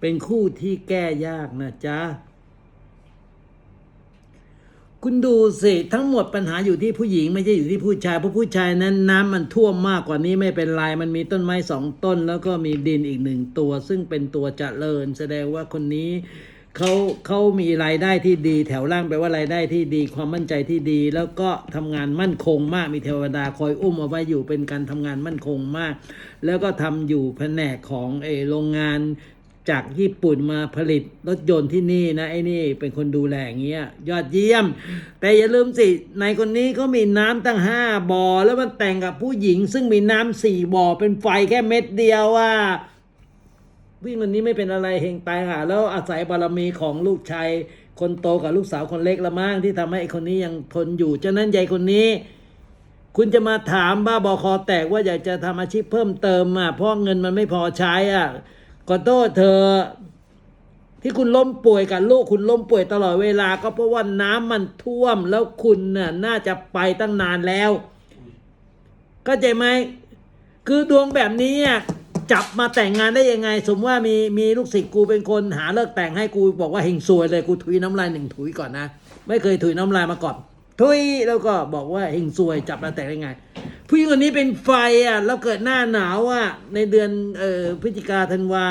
เป็นคู่ที่แก้ยากนะจ๊ะ คุณดูสิทั้งหมดปัญหาอยู่ที่ผู้หญิงไม่ใช่อยู่ที่ผู้ชายเพราะผู้ชายนั้นน้ำมันท่วมมากกว่านี้ไม่เป็นไรมันมีต้นไม้สองต้น แล้วก็มีดินอีกหนึ่งตัว ซึ่งเป็นตัวจเจริญ แสดงว่าคนนี้เขาเขามีรายได้ที่ดี แถวล่างแปลว่ารายได้ที่ดีความมั่นใจที่ดี แล้วก็ทำงานมั่นคงมากมีเทวดาคอยอุ้มเอาไว้อยู่เป็นการทำงานมั่นคงมาก แล้วก็ทำอยู่แผนกของเออโรงงาน จากญี่ปุ่นมาผลิตรถยนต์ที่นี่นะไอ้นี่เป็นคนดูแลอย่างเงี้ยยอดเยี่ยม แต่อย่าลืมสิในคนนี้เขามีน้ำตั้งห้าบ่อ แล้วมันแต่งกับผู้หญิง ซึ่งมีน้ำสี่บ่อเป็นไฟแค่เม็ดเดียวว่าวิ่งคนนี้ไม่เป็นอะไรเฮงตายหาแล้วอาศัยบารมีของลูกชายคนโตกับลูกสาวคนเล็กละมั้งที่ทำให้ไอ้คนนี้ยังทนอยู่ฉะนั้นยายคนนี้ คุณจะมาถามบ้าบอคอแตกว่าอยากจะทำอาชีพเพิ่มเติมอะเพราะเงินมันไม่พอใช้อะ ขอโทษเธอ ที่คุณล้มป่วยกับลูกคุณล้มป่วยตลอดเวลา ก็เพราะว่าน้ำมันท่วมแล้วคุณน่ะน่าจะไปตั้งนานแล้วก็ใจไหมคือดวงแบบนี้อะจับมาแต่งงานได้ยังไง สมว่ามีมีลูกศิษย์กูเป็นคนหาเลิกแต่งให้กูบอกว่าเฮงซวยเลยกูถุยน้ำลายหนึ่งถุยก่อนนะ ไม่เคยถุยน้ำลายมาก่อน ถุยแล้วก็บอกว่าเฮงซวยจับมาแต่งได้ไง ผู้หญิงคนนี้เป็นไฟอะแล้วเกิดหน้าหนาวอะในเดือนเอ่อพฤศจิกาธันวา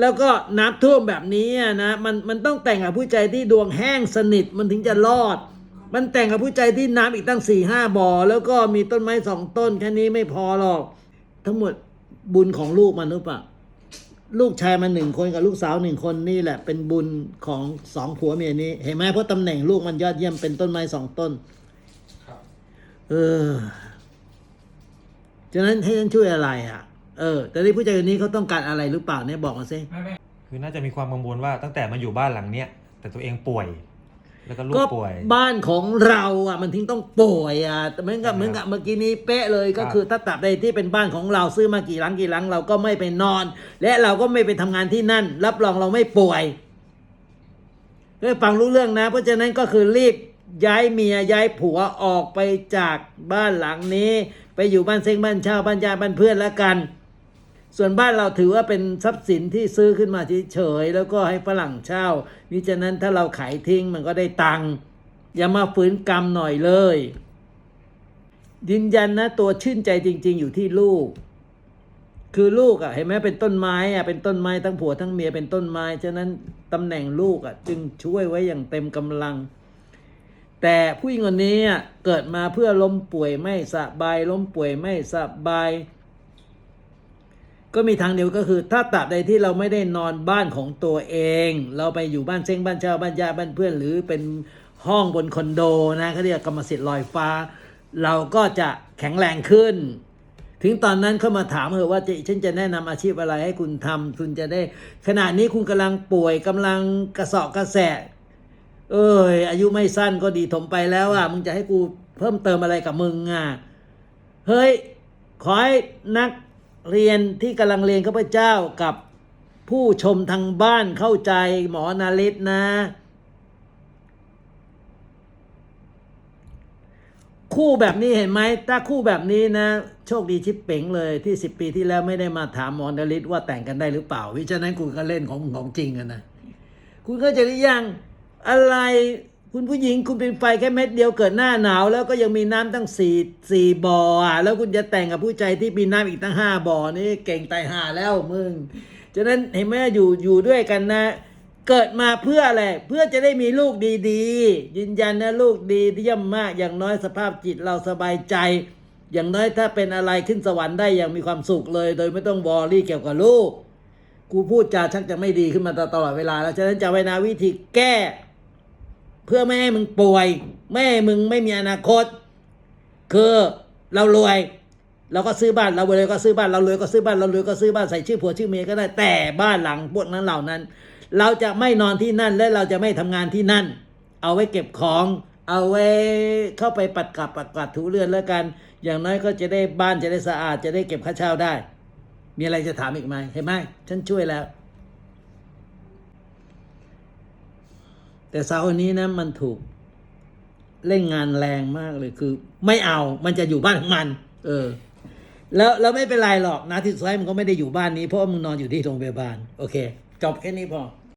แล้วก็น้ำท่วมแบบนี้อะนะมันมันต้องแต่งกับผู้ใจที่ดวงแห้งสนิทมันถึงจะรอด มันแต่งกับผู้ใจที่น้ำอีกตั้งสี่ห้าบ่อ แล้วก็มีต้นไม้สองต้นแค่นี้ไม่พอหรอก ทั้งหมดบุญของลูกมันหรือเปล่าลูกชายมาหนึ่งคนกับลูกสาวหนึ่งคนนี่แหละ เป็นบุญของสองผัวเมียนี้ เห็นไหมเพราะตำแหน่งลูกมันยอดเยี่ยมเป็นต้นไม้สองต้นครับเออ ฉะนั้นให้ฉันช่วยอะไรอะ เออ แต่ที่ผู้ชายคนนี้เขาต้องการอะไรหรือเปล่าเนี่ยบอกมาสิ ไม่ไม่คือน่าจะมีความกังวลว่าตั้งแต่มาอยู่บ้านหลังเนี้ยแต่ตัวเองป่วย แล้วก็ลูกก็ป่วย บ้านของเราอะมันถึงต้องป่วยอะแต่เหมือนกับครับเหมือนกับเมื่อกี้นี้เป๊ะเลยก็ครับคือถ้าตับใดที่เป็นบ้านของเราซื้อมากี่หลังกี่หลังเราก็ไม่ไปนอน และเราก็ไม่ไปทำงานที่นั่น รับรองเราไม่ป่วยเฮ้ยฟังรู้เรื่องนะ เพราะฉะนั้นก็คือรีบย้ายเมียย้ายผัวออกไปจากบ้านหลังนี้ ไปอยู่บ้านเซ็งบ้านเช่าบ้านญาติบ้านเพื่อนแล้วกัน ส่วนบ้านเราถือว่าเป็นทรัพย์สินที่ซื้อขึ้นมาเฉยๆแล้วก็ให้ฝรั่งเช่ามิฉะนั้นถ้าเราขายทิ้งมันก็ได้ตังค์อย่ามาฝืนกรรมหน่อยเลยยืนยันนะตัวชื่นใจจริง ๆ อยู่ที่ลูก คือลูกอะเห็นไหมเป็นต้นไม้อะเป็นต้นไม้ทั้งผัวทั้งเมียเป็นต้นไม้ ฉะนั้นตำแหน่งลูกอะจึงช่วยไว้อย่างเต็มกำลัง แต่ผู้หญิงคนนี้เกิดมาเพื่อล้มป่วยไม่สบายล้มป่วยไม่สบาย ก็มีทางเดียวก็คือ ถ้าตราบใดที่เราไม่ได้นอนบ้านของตัวเอง เราไปอยู่บ้านเซ้งบ้านเช่าบ้านญาติบ้านเพื่อนหรือเป็นห้องบนคอนโดนะเขาเรียกกรรมสิทธิ์ลอยฟ้า เราก็จะแข็งแรงขึ้น ถึงตอนนั้นเขามาถามเถอว่าจะฉันจะแนะนำอาชีพอะไรให้คุณทำคุณจะได้ ขณะนี้คุณกำลังป่วยกำลังกระเสอบกระแสะ เอ้ย อายุไม่สั้นก็ดีถมไปแล้วอะมึงจะให้กูเพิ่มเติมอะไรกับมึงอะเฮ้ย ขอให้นักเรียนที่กำลังเรียนข้าพเจ้ากับผู้ชมทางบ้านเข้าใจหมอนาริตนะ คู่แบบนี้เห็นไหมถ้าคู่แบบนี้นะ โชคดีชิปเป๋งเลยที่สิบปีที่แล้วไม่ได้มาถามหมอนาริตว่าแต่งกันได้หรือเปล่าวิฉะนั้นคุณก็เล่นของของจริงกันนะ คุณก็จะได้ยัง อะไรคุณผู้หญิงคุณเป็นไฟแค่เม็ดเดียวเกิดหน้าหนาว แล้วก็ยังมีน้ำตั้งสี่สี่บ่ออะแล้วคุณจะแต่งกับผู้ใจที่มีน้ำอีกตั้งห้าบ่อนี่เก่งตายห่าแล้วมึงฉะนั้นเห็นไหมอยู่อยู่ด้วยกันนะ เกิดมาเพื่ออะไรเพื่อจะได้มีลูกดีๆ ยืนยันนะลูกดีเยี่ยมมากอย่างน้อยสภาพจิตเราสบายใจ อย่างน้อยถ้าเป็นอะไรขึ้นสวรรค์ได้อย่างมีความสุขเลย โดยไม่ต้องบอรี่เกี่ยวกับลูกกูพูดจาชักจะไม่ดีขึ้นมาตลอดเวลา แล้วฉะนั้นจะไว้นะวิธีแก้ เพื่อไม่ให้มึงป่วย ไม่ให้มึงไม่มีอนาคต คือเรารวย เราก็ซื้อบ้านเรารวยก็ซื้อบ้านเรารวยก็ซื้อบ้านเรารวยก็ซื้อบ้านใส่ชื่อผัวชื่อเมียก็ได้แต่บ้านหลังพวกนั้นเหล่านั้น เราจะไม่นอนที่นั่นและเราจะไม่ทำงานที่นั่น เอาไว้เก็บของเอาไว้เข้าไปปัดกลับปัดกวาดถูเรือนแล้วกัน อย่างน้อยก็จะได้บ้านจะได้สะอาดจะได้เก็บค่าเช่าได้ มีอะไรจะถามอีกไหมเห็นไหมฉันช่วยแล้ว แต่เสาอันนี้นะมันถูกเล่นงานแรงมากเลยคือ ไม่เอามันจะอยู่บ้านของมัน เออ แล้วแล้วไม่เป็นไรหรอกนะที่สุดท้ายมันก็ไม่ได้อยู่บ้านนี้เพราะมึงนอนอยู่ที่โรงพยาบาล โอเค จบแค่นี้พอ